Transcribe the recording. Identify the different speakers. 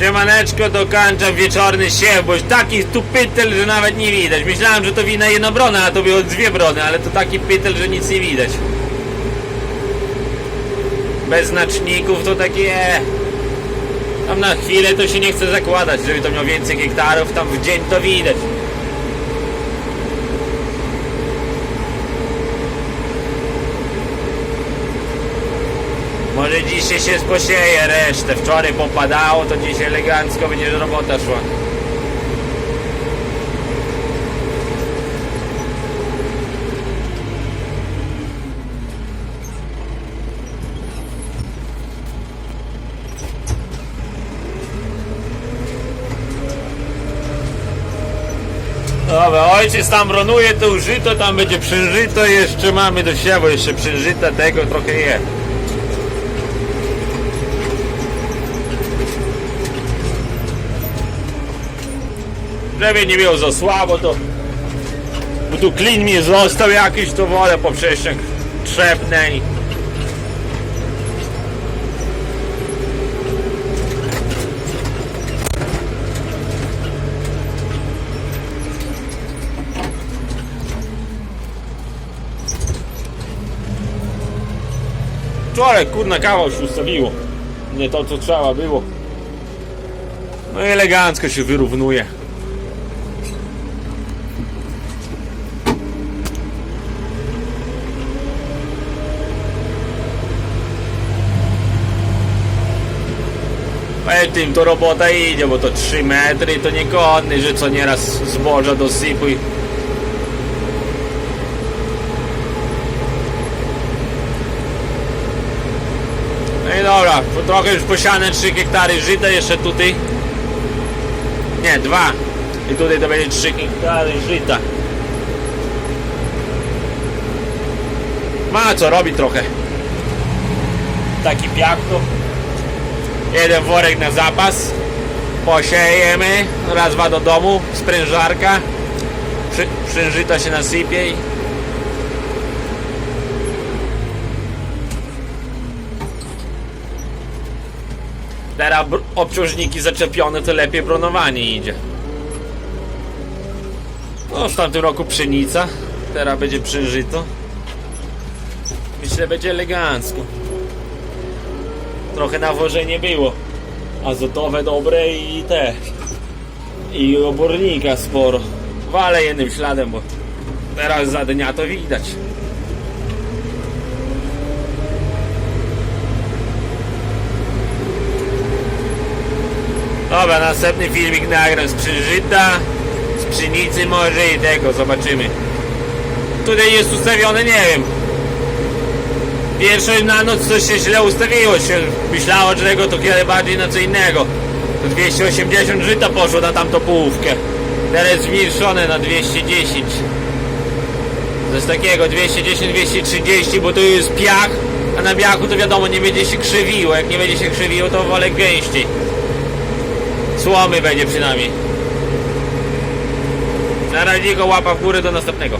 Speaker 1: Siemaneczko, dokończam wieczorny siew, bo już taki tu pytel, że nawet nie widać. Myślałem, że to wina jedna brona, a to było dwie brony, ale to taki pytel, że nic nie widać. Bez znaczników to takie... Tam na chwilę to się nie chce zakładać, żeby to miał więcej hektarów, tam w dzień to widać. Może dzisiaj się posieje resztę. Wczoraj popadało, to dzisiaj elegancko będzie robota szła. Dobra, ojciec tam ronuje to użyto, tam będzie przężyto, jeszcze mamy do siewu, jeszcze przężyta tego trochę jest. Żeby nie było za słabo, to bo tu klin mi został jakiś, to wolę poprzecznik trzepnę i Wczoraj kurna kawał się ustawiło. Nie to co trzeba było. No i elegancko się wyrównuje. Ale tym to robota idzie, bo to 3 metry to nie konny, że co nieraz zboża dosypuj. No i dobra, trochę już posiane 3 hektary żyta jeszcze tutaj. Nie, dwa. I tutaj to będzie 3 hektary żyta. Ma co robi trochę. Taki piach. Jeden worek na zapas. Posiejemy. Raz, dwa do domu. Sprężarka. Przy, się nasypie Teraz obciążniki zaczepione, to lepiej bronowanie idzie. No, w tamtym roku pszenica, teraz będzie przężyto. Myślę, będzie elegancko. Trochę nawożenie było. Azotowe dobre i te. I obornika sporo. Wale jednym śladem, bo teraz za dnia to widać. Dobra, następny filmik nagram z Przyrzyta, z Pszenicy może i tego, zobaczymy. Tutaj jest ustawione, nie wiem. Pierwszej na noc coś się źle ustawiło, się myślało, że tego to kiedy bardziej na co innego. To 280 żyta poszło na tamtą połówkę. Teraz zmniejszone na 210. To jest takiego 210-230, bo to jest piach, a na piachu to wiadomo nie będzie się krzywiło. Jak nie będzie się krzywiło, to wolę gęściej. Słomy będzie przynajmniej. Na razie go łapa w górę do następnego.